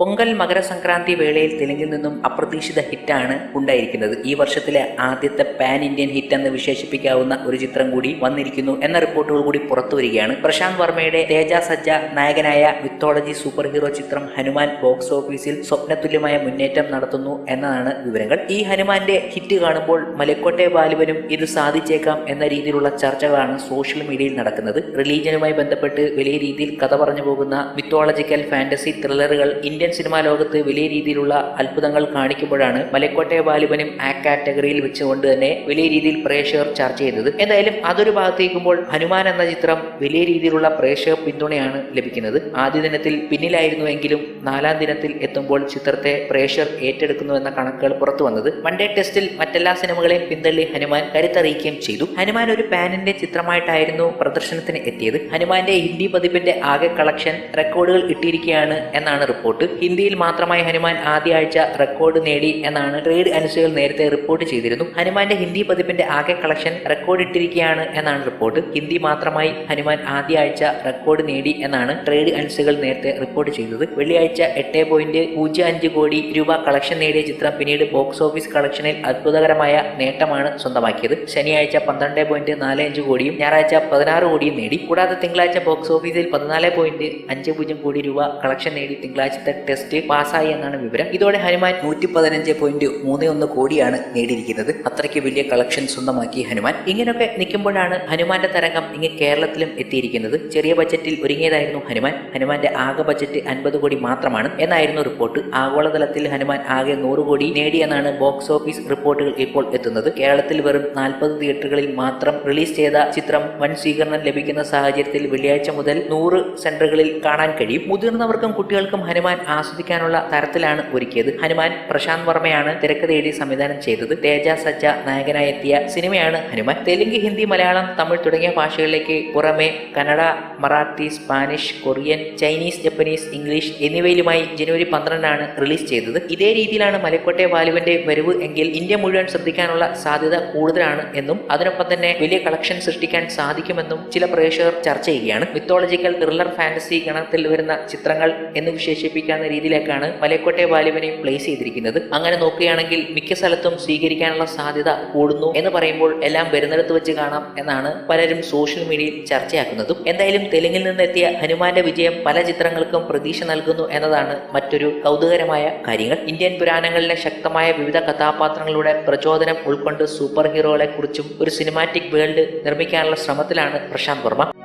പൊങ്കൽ മകരസംക്രാന്തി വേളയിൽ തെലുങ്കിൽ നിന്നും അപ്രതീക്ഷിത ഹിറ്റാണ് ഉണ്ടായിരിക്കുന്നത്. ഈ വർഷത്തിലെ ആദ്യത്തെ പാൻ ഇന്ത്യൻ ഹിറ്റ് എന്ന് വിശേഷിപ്പിക്കാവുന്ന ഒരു ചിത്രം കൂടി വന്നിരിക്കുന്നു എന്ന റിപ്പോർട്ടുകൾ കൂടി പുറത്തു വരികയാണ്. പ്രശാന്ത് വർമ്മയുടെ തേജ സജ്ജ നായകനായ മിത്തോളജി സൂപ്പർ ഹീറോ ചിത്രം ഹനുമാൻ ബോക്സ് ഓഫീസിൽ സ്വപ്നതുല്യമായ മുന്നേറ്റം നടത്തുന്നു എന്നതാണ് വിവരങ്ങൾ. ഈ ഹനുമാന്റെ ഹിറ്റ് കാണുമ്പോൾ മലക്കോട്ടെ ബാലുവനും ഇത് സാധിച്ചേക്കാം എന്ന രീതിയിലുള്ള ചർച്ചകളാണ് സോഷ്യൽ മീഡിയയിൽ നടക്കുന്നത്. റിലീജിയനുമായി ബന്ധപ്പെട്ട് വലിയ രീതിയിൽ കഥ പറഞ്ഞു പോകുന്ന മിത്തോളജിക്കൽ ഫാന്റസി ത്രില്ലറുകൾ ഇന്ത്യൻ സിനിമാ ലോകത്ത് വലിയ രീതിയിലുള്ള അത്ഭുതങ്ങൾ കാണിക്കുമ്പോഴാണ് മലക്കോട്ടെ ബാലിബനും ആ കാറ്റഗറിയിൽ വെച്ചുകൊണ്ട് തന്നെ വലിയ രീതിയിൽ പ്രേക്ഷകർ ചർച്ച ചെയ്തത്. എന്തായാലും അതൊരു ഭാഗത്തേക്കുമ്പോൾ ഹനുമാൻ എന്ന ചിത്രം വലിയ രീതിയിലുള്ള പ്രേക്ഷക പിന്തുണയാണ് ലഭിക്കുന്നത്. ആദ്യ ദിനത്തിൽ പിന്നിലായിരുന്നുവെങ്കിലും നാലാം ദിനത്തിൽ എത്തുമ്പോൾ ചിത്രത്തെ പ്രേക്ഷകർ ഏറ്റെടുക്കുന്നു എന്ന കണക്കുകൾ പുറത്തു വന്നത്. വൺഡേ ടെസ്റ്റിൽ മറ്റെല്ലാ സിനിമകളെയും പിന്തള്ളി ഹനുമാൻ കരുത്തറിയിക്കുകയും ചെയ്തു. ഹനുമാൻ ഒരു പാനിന്റെ ചിത്രമായിട്ടായിരുന്നു പ്രദർശനത്തിന് എത്തിയത്. ഹനുമാന്റെ ഹിന്ദി പതിപ്പിന്റെ ആകെ കളക്ഷൻ റെക്കോർഡുകൾ ഇട്ടിരിക്കുകയാണ് എന്നാണ് റിപ്പോർട്ട്. ഹിന്ദിയിൽ മാത്രമായി ഹനുമാൻ ആദ്യ ആഴ്ച റെക്കോർഡ് നേടി എന്നാണ് ട്രേഡ് അനുസുകൾ നേരത്തെ റിപ്പോർട്ട് ചെയ്തിരുന്നു. ഹനുമാന്റെ ഹിന്ദി പതിപ്പിന്റെ ആകെ കളക്ഷൻ റെക്കോർഡ് ഇട്ടിരിക്കുകയാണ് എന്നാണ് റിപ്പോർട്ട് ഹിന്ദി മാത്രമായി ഹനുമാൻ ആദ്യ ആഴ്ച റെക്കോർഡ് നേടി എന്നാണ് ട്രേഡ് അനുസുകൾ നേരത്തെ റിപ്പോർട്ട് ചെയ്തത്. വെള്ളിയാഴ്ച എട്ട് പോയിന്റ് പൂജ്യം അഞ്ച് കോടി രൂപ കളക്ഷൻ നേടിയ ചിത്രം പിന്നീട് ബോക്സ് ഓഫീസ് കളക്ഷനിൽ അത്ഭുതകരമായ നേട്ടമാണ് സ്വന്തമാക്കിയത്. ശനിയാഴ്ച പന്ത്രണ്ട് പോയിന്റ് നാല് അഞ്ച് കോടിയും ഞായറാഴ്ച പതിനാറ് കോടിയും നേടി. കൂടാതെ തിങ്കളാഴ്ച ബോക്സ് ഓഫീസിൽ പതിനാല് പോയിന്റ് അഞ്ച് പൂജ്യം കോടി രൂപ കളക്ഷൻ നേടി. തിങ്കളാഴ്ചത്തെ ടെസ്റ്റ് പാസ്സായി എന്നാണ് വിവരം. ഇതോടെ ഹനുമാൻ നൂറ്റി പതിനഞ്ച് പോയിന്റ് മൂന്ന് ഒന്ന് കോടിയാണ് നേടിയിരിക്കുന്നത്. അത്രയ്ക്ക് വലിയ കളക്ഷൻ സ്വന്തമാക്കി ഹനുമാൻ. ഇങ്ങനെയൊക്കെ നിൽക്കുമ്പോഴാണ് ഹനുമാന്റെ തരംഗം ഇങ്ങ് കേരളത്തിലും എത്തിയിരിക്കുന്നത്. ചെറിയ ബജറ്റിൽ ഒരുങ്ങിയതായിരുന്നു ഹനുമാൻ. ഹനുമാന്റെ ആകെ ബജറ്റ് അൻപത് കോടി മാത്രമാണ്. എന്നായിരുന്നു റിപ്പോർട്ട് ആഗോളതലത്തിൽ ഹനുമാൻ ആകെ നൂറ് കോടി നേടിയെന്നാണ് ബോക്സ് ഓഫീസ് റിപ്പോർട്ടുകൾ ഇപ്പോൾ എത്തുന്നത്. കേരളത്തിൽ വെറും നാൽപ്പത് തിയേറ്ററുകളിൽ മാത്രം റിലീസ് ചെയ്ത ചിത്രം വൻ സ്വീകരണം ലഭിക്കുന്ന സാഹചര്യത്തിൽ വെള്ളിയാഴ്ച മുതൽ നൂറ് സെന്ററുകളിൽ കാണാൻ കഴിയും. മുതിർന്നവർക്കും കുട്ടികൾക്കും ഹനുമാൻ ആസ്വദിക്കാനുള്ള തരത്തിലാണ് ഒരുക്കിയത്. ഹനുമാൻ പ്രശാന്ത് വർമ്മയാണ് തിരക്കഥ എഴുതി സംവിധാനം ചെയ്തത്. തേജ സജ്ജ നായകനായി എത്തിയ സിനിമയാണ് ഹനുമാൻ. തെലുങ്ക് ഹിന്ദി മലയാളം തമിഴ് തുടങ്ങിയ ഭാഷകളിലേക്ക് പുറമെ Kannada Marathi Spanish Korean Chinese Japanese English എന്നിവയിലുമായി ജനുവരി പന്ത്രണ്ടാണ് റിലീസ് ചെയ്തത്. ഇതേ രീതിയിലാണ് മലക്കോട്ടെ ബാലുവിന്റെ വരവ് എങ്കിൽ ഇന്ത്യ മുഴുവൻ ശ്രദ്ധിക്കാനുള്ള സാധ്യത കൂടുതലാണ് എന്നും അതിനൊപ്പം തന്നെ വലിയ കളക്ഷൻ സൃഷ്ടിക്കാൻ സാധിക്കുമെന്നും ചില പ്രേക്ഷകർ ചർച്ച ചെയ്യുകയാണ്. മിത്തോളജിക്കൽ ത്രില്ലർ ഫാന്റസി ഗണത്തിൽ വരുന്ന ചിത്രങ്ങൾ എന്ന് വിശേഷിപ്പിക്കാവുന്ന രീതിയിലേക്കാണ് മലക്കോട്ടെ ബാലുവിനെയും പ്ലേസ് ചെയ്തിരിക്കുന്നത്. അങ്ങനെ നോക്കുകയാണെങ്കിൽ മിക്ക സ്ഥലത്തും സ്വീകരിക്കാനുള്ള സാധ്യത കൂടുന്നു എന്ന് പറയുമ്പോൾ എല്ലാം വരുന്നിടത്ത് വെച്ച് കാണാം എന്നാണ് പലരും സോഷ്യൽ മീഡിയയിൽ ചർച്ചയാക്കുന്നതും. എന്തായാലും തെലുങ്കിൽ നിന്നെത്തിയ ഹനുമാന്റെ വിജയം പല ചിത്രങ്ങൾക്കും പ്രതീക്ഷ നൽകുന്നു എന്നതാണ് മറ്റൊരു കൗതുകരമായ കാര്യങ്ങൾ. ഇന്ത്യൻ പുരാണങ്ങളിലെ ശക്തമായ വിവിധ കഥാപാത്രങ്ങളുടെ പ്രചോദനം ഉൾക്കൊണ്ട് സൂപ്പർ ഹീറോകളെ കുറിച്ചും ഒരു സിനിമാറ്റിക് വേൾഡ് നിർമ്മിക്കാനുള്ള ശ്രമത്തിലാണ് പ്രശാന്ത് വർമ്മ.